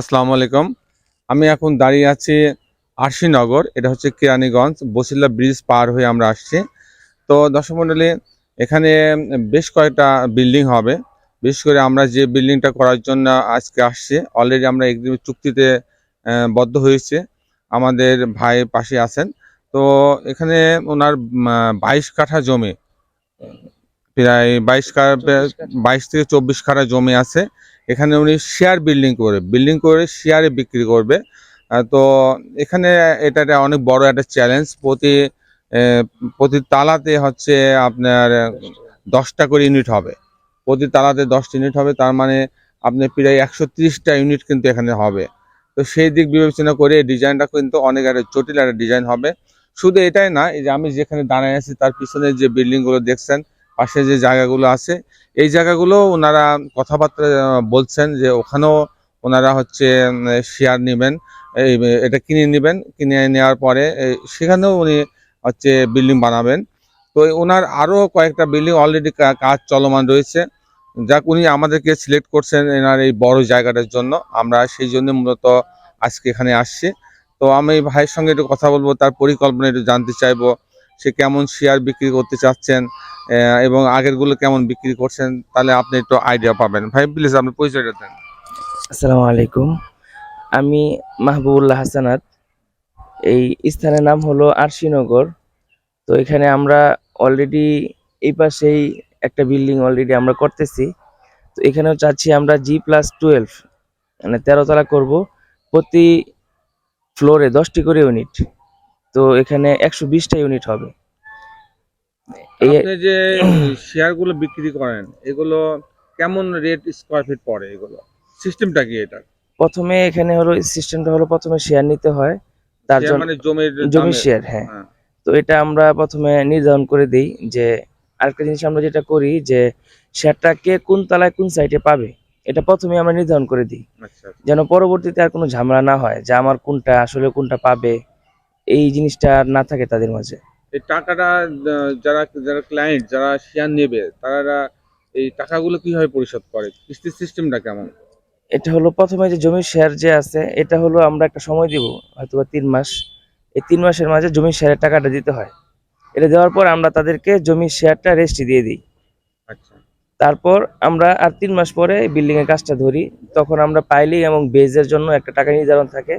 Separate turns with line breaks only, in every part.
আসসালামু আলাইকুম। আমি এখন দাঁড়িয়ে আছি আরশিনগর এটা হচ্ছে কেরানীগঞ্জ বসিল্লা ব্রিজ পার হয়ে আমরা আসছি। তো দর্শক মণ্ডলী এখানে বেশ কয়েকটা বিল্ডিং হবে। বিশেষ করে আমরা যে বিল্ডিংটা করার জন্য আজকে আসছি অলরেডি আমরা এগ্রিমেন্ট চুক্তিতে বদ্ধ হয়েছে। আমাদের ভাই পাশে আছেন। তো এখানে ওনার বাইশ কাঠা জমি প্রায় বাইশ কাঠা। বাইশ থেকে চব্বিশ কাঠা জমি আছে। এখানে উনি শেয়ার বিল্ডিং করে বিল্ডিং করে শেয়ারে বিক্রি করবে। তো এখানে এটা একটা অনেক বড় একটা চ্যালেঞ্জ প্রতি প্রতি তালাতে হচ্ছে আপনার দশটা করে ইউনিট হবে। প্রতি তালাতে দশটা ইউনিট হবে, তার মানে আপনার প্রায় একশো তিরিশটা ইউনিট কিন্তু এখানে হবে। তো সেই দিক বিবেচনা করে ডিজাইনটা কিন্তু অনেক একটা জটিল একটা ডিজাইন হবে। শুধু এটাই না, এই যে আমি যেখানে দাঁড়ায় আছি, তার পিছনে যে বিল্ডিংগুলো দেখছেন পাশে যে জায়গাগুলো আছে, এই জায়গাগুলো ওনারা কথাবার্তা বলছেন যে ওখানেও ওনারা হচ্ছে শেয়ার নেবেন এটা কিনে নেবেন, কিনে নেওয়ার পরে সেখানেও উনি হচ্ছে বিল্ডিং বানাবেন। তো ওনার আরও কয়েকটা বিল্ডিং অলরেডি কাজ চলমান রয়েছে। যাক, উনি আমাদেরকে সিলেক্ট করছেন এনার এই বড় জায়গাটার জন্য। আমরা সেই জন্য মূলত আজকে এখানে আসছি। তো আমি ভাইয়ের সঙ্গে একটু কথা বলব, তার পরিকল্পনা একটু জানতে চাইব, সে কেমন শেয়ার বিক্রি করতে চাচ্ছেন এবং আগেরগুলো কেমন বিক্রি করছেন, তাহলে আপনি একটু আইডিয়া পাবেন। ভাই প্লিজ আপনি পরিচয়টা দেন।
আসসালামু আলাইকুম। আমি মাহবুবুল্লাহ হাসানাত। এই স্থানের নাম হলো আরশিনগর তো এখানে আমরা অলরেডি এই পাশেই একটা বিল্ডিং অলরেডি আমরা করতেছি। তো এখানেও চাচ্ছি আমরা জি প্লাস টুয়েলভ মানে তেরো তলা করব প্রতি ফ্লোরে দশটি করে ইউনিট তো এখানে একশো বিশটা ইউনিট হবে।
আপনি যে শেয়ারগুলো বিক্রি করেন এগুলো কেমন রেট স্কোয়ার ফিট পড়ে এগুলো? সিস্টেমটা কি এটা
প্রথমে এখানে হলো সিস্টেমটা হলো প্রথমে শেয়ার নিতে হয়। তার জন্য
মানে জমির
জমি শেয়ার হ্যাঁ।
হ্যাঁ।
তো এটা আমরা প্রথমে নির্ধারণ করে দিই যে আরেকটা জিনিস আমরা যেটা করি যে শেয়ারটা কে কোন তলায় কোন সাইডে পাবে এটা প্রথমে আমরা নির্ধারণ করে দিই।
আচ্ছা
যেন পরবর্তীতে আর কোনো ঝামেলা না হয় যে আমার কোনটা আসলে কোনটা পাবে এই জিনিসটা না থাকে তাদের মাঝে।
এই টাকাটা যারা যারা ক্লায়েন্ট যারা শেয়ার নেবে, তারা এই টাকাগুলো কীভাবে পরিশোধ করে? কিস্তির সিস্টেমটা কেমন?
এটা হলো প্রথমে যে জমির শেয়ার যে আছে, এটা হলো আমরা একটা সময় দিব হয়তো তিন মাস। এই তিন মাসের মাঝে জমির শেয়ারের টাকাটা দিতে হয়। এটা দেওয়ার পর আমরা তাদেরকে জমির শেয়ারটা রেস্ট দিয়ে দিই। তারপর আমরা আর তিন মাস পরে বিল্ডিং এর কাজটা ধরি। তখন আমরা পাইলি এবং বেজের জন্য একটা টাকা নির্ধারণ থাকে।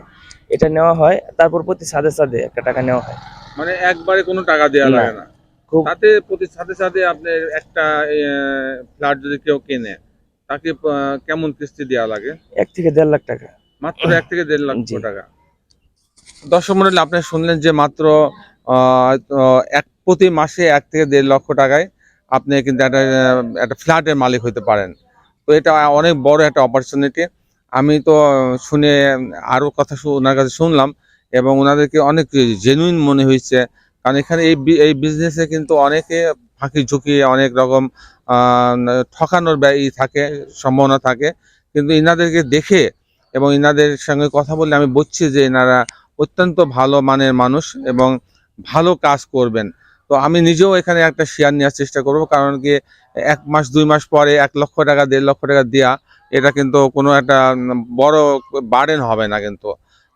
এটা নেওয়া হয় তারপর প্রতি সাদে সাদে একটা টাকা নেওয়া হয়।
মানে একবারে কোনো টাকা দেওয়া লাগে না।
খুব
তাতে প্রতি সাথে সাথে আপনার একটা ফ্ল্যাট যদি কেউ কেনে তাকে কেমন কিস্তি দেওয়া লাগে?
এক থেকে দেড় লাখ টাকা।
মাত্র এক থেকে দেড়
জি।
টাকা। দর্শক মন্ডলী আপনি শুনলেন যে মাত্র এক প্রতি মাসে এক থেকে দেড় লক্ষ টাকায় আপনি কিন্তু একটা একটা ফ্ল্যাটের মালিক হতে পারেন। তো এটা অনেক বড় একটা অপরচুনিটি আমি তো শুনে আরও কথা ওনার কাছে শুনলাম এবং ওনাদেরকে অনেক জেনুইন মনে হয়েছে। কারণ এখানে এই এই বিজনেসে কিন্তু অনেকে ফাঁকি ঝুঁকি, অনেক রকম ঠকানোর ব্যয় থাকে, সম্ভাবনা থাকে। কিন্তু ইনাদেরকে দেখে এবং ইনাদের সঙ্গে কথা বললে আমি বুঝছি যে এনারা অত্যন্ত ভালো মানের মানুষ এবং ভালো কাজ করবেন। তো আমি নিজেও এখানে একটা শেয়ার নেওয়ার চেষ্টা করব, কারণ কি এক মাস, দুই মাস পরে এক লক্ষ টাকা, দেড় লক্ষ টাকা দেওয়া এটা কিন্তু কোনো একটা বড় বার্ডেন হবে না কিন্তু।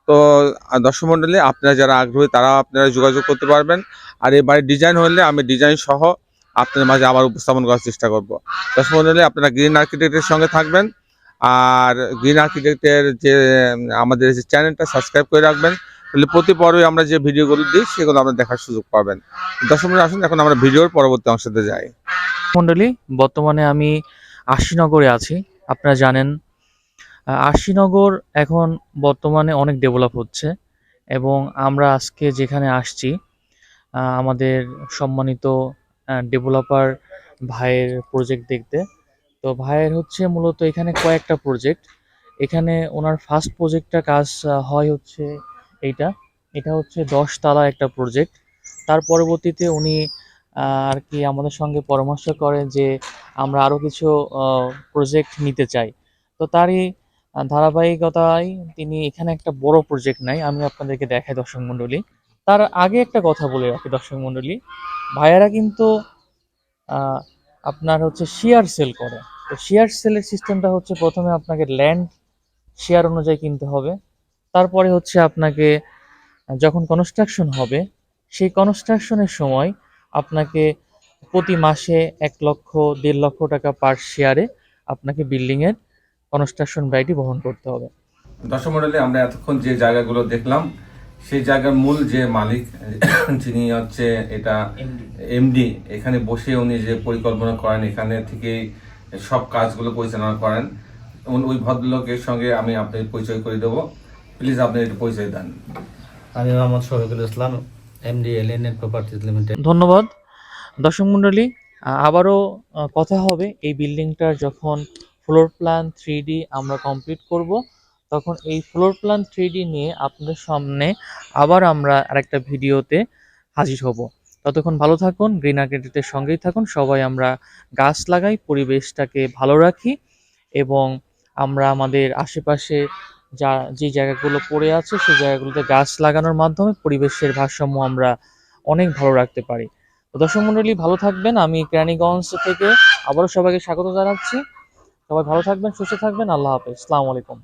তো দর্শক মণ্ডলী আপনারা যারা আগ্রহী তারা আপনারা যোগাযোগ করতে পারবেন। আর এই বাড়ির ডিজাইন হলে আমি ডিজাইন সহ আপনাদের মাঝে আবার উপস্থাপন করার চেষ্টা করব। দর্শক মণ্ডলী আপনারা গ্রিন আর্কিটেক্টের সঙ্গে থাকবেন। আর গ্রিন আর্কিটেক্টের যে, আমাদের যে চ্যানেলটা সাবস্ক্রাইব করে রাখবেন। তাহলে প্রতি পর্বে আমরা যে ভিডিওগুলো দিই, সেগুলো আপনারা দেখার সুযোগ পাবেন। দর্শক আসুন, এখন আমরা ভিডিওর পরবর্তী অংশতে যাই।
মণ্ডলী বর্তমানে আমি আশিনগরে আছি। আপনারা জানেন আশিনগর এখন বর্তমানে অনেক ডেভেলপ হচ্ছে এবং আমরা আজকে যেখানে আসছি আমাদের সম্মানিত ডেভেলপার ভাইয়ের প্রজেক্ট দেখতে। তো ভাইয়ের হচ্ছে মূলত এখানে কয়েকটা প্রজেক্ট এখানে ওনার ফার্স্ট প্রজেক্টটা কাজ হয় হচ্ছে এইটা। এটা হচ্ছে দশ তালা একটা প্রজেক্ট তার পরবর্তীতে উনি আর কি আমাদের সঙ্গে পরামর্শ করেন যে আমরা আরও কিছু প্রজেক্ট নিতে চাই। তো তারই ধারাবাহিকতায় তিনি এখানে একটা বড় প্রজেক্ট নাই আমি আপনাদেরকে দেখাই দর্শক মণ্ডলী। তার আগে একটা কথা বলে রাখি দর্শক মণ্ডলী। ভাইয়ারা কিন্তু আপনার হচ্ছে শেয়ার সেল করে। তো শেয়ার সেলের সিস্টেমটা হচ্ছে প্রথমে আপনাকে ল্যান্ড শেয়ার অনুযায়ী কিনতে হবে। তারপরে হচ্ছে আপনাকে যখন কনস্ট্রাকশন হবে সেই কনস্ট্রাকশনের সময় আপনাকে প্রতি মাসে এক লক্ষ দেড় লক্ষ টাকা পার শেয়ারে আপনাকে বিল্ডিংয়ের কনস্ট্রাকশন ব্যয়টি বহন করতে হবে।
দর্শক মন্ডলী আমরা এতক্ষণ যে জায়গাগুলো দেখলাম সেই জায়গার মূল যে মালিক যিনি হচ্ছে এটা এমডি এখানে বসে উনি যে পরিকল্পনা করেন এখানে থেকেই সব কাজগুলো পরিচালনা করেন ওই ভদ্রলোকের সঙ্গে আমি আপনার পরিচয় করে দেবো। প্লিজ আপনি একটু পরিচয় দেন
আমি Mohammad Shafiqul Islam MD alien properties limited
ধন্যবাদ। দর্শক মণ্ডলী আবারও কথা হবে এই বিল্ডিংটার যখন ফ্লোর প্ল্যান থ্রি আমরা কমপ্লিট করব তখন এই ফ্লোর প্ল্যান থ্রি নিয়ে আপনাদের সামনে আবার আমরা আরেকটা ভিডিওতে হাজির হব। ততক্ষণ ভালো থাকুন গ্রিন আর্কিটেক্টের সঙ্গেই থাকুন সবাই আমরা গাছ লাগাই পরিবেশটাকে ভালো রাখি এবং আমরা আমাদের আশেপাশে যা, যে জায়গাগুলো পড়ে আছে, সেই জায়গাগুলোতে গাছ লাগানোর মাধ্যমে পরিবেশের ভারসাম্য আমরা অনেক ভালো রাখতে পারি। তো দর্শক মন্ডলী, ভালো থাকবেন। আমি কেরানীগঞ্জ থেকে আবারও সবাইকে স্বাগত জানাচ্ছি। সবাই ভালো থাকবেন, সুস্থ থাকবেন। আল্লাহ হাফেজ। আসসালামু আলাইকুম।